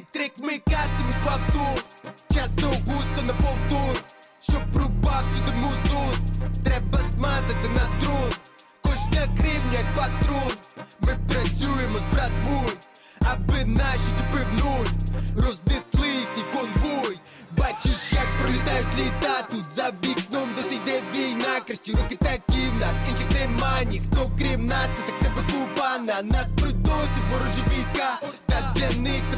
Електрик микатимуть вовту Часто густо на повтор Щоб рубав сюди музон Треба смазати на трон Кожна гривня як патрон. Ми працюємо з братвою Аби наші тіпи в нуль Рознесли їхній конвой. Бачиш, як пролітають літа. Тут за вікном досі йде війна. Кращі руки такі в нас, інших нема. Ніхто крім нас І так не викупана. Нас придосять ворожі війська. Та для них це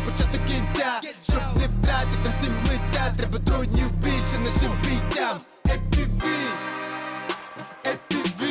Треба дронів більше нашим бійцям FPV FPV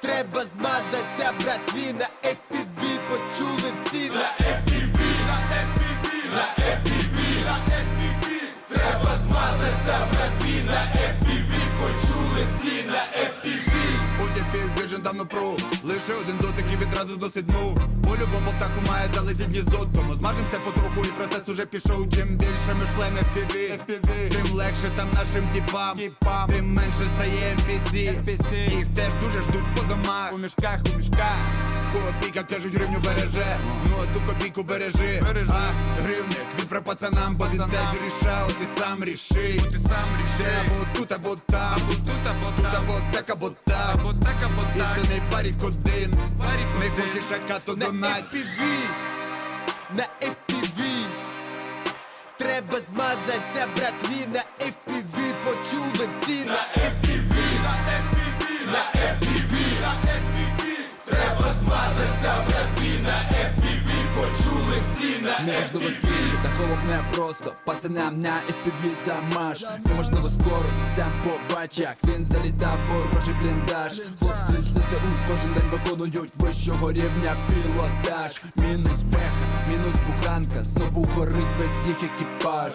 Треба змазатися, братві на FPV Почули всі на FPV На FPV, на FPV, на FPV Треба змазатися, братві на FPV Почули всі на FPV Потім Vision давно про Лише один дотик і відразу зносить дну По-любому птаху має залетіть гніздо. Тому змажемося потроху і процес уже пішов Чим більше. Ми шлем FPV, FPV Тим легше там нашим тіпам, тіпам. Тим менше стає NPC, NPC Їх теж дуже ждуть по домах. У мішках, у мішках. Копійка, кажуть, гривню береже. Ну а ту копійку бережи, бережи. А гривник він про пацанам, бо він теж рішав Ти сам ріши, ти сам ріши. Або тут, або там, або тут, або тут, або так, або так, або так, або так. Істинний парік один, парік Не хочеш шака, то на FPV На FPV Треба змазатися, братві на FPV FPV скільки такого не просто. Пацанам на FPV замаш Неможливо скоро сам побач Як він залітав ворожий бліндаж. Хлопці з ССУ кожен день виконують вищого рівня пілотаж. Мінус беха, мінус буханка Знову горить весь їх екіпаж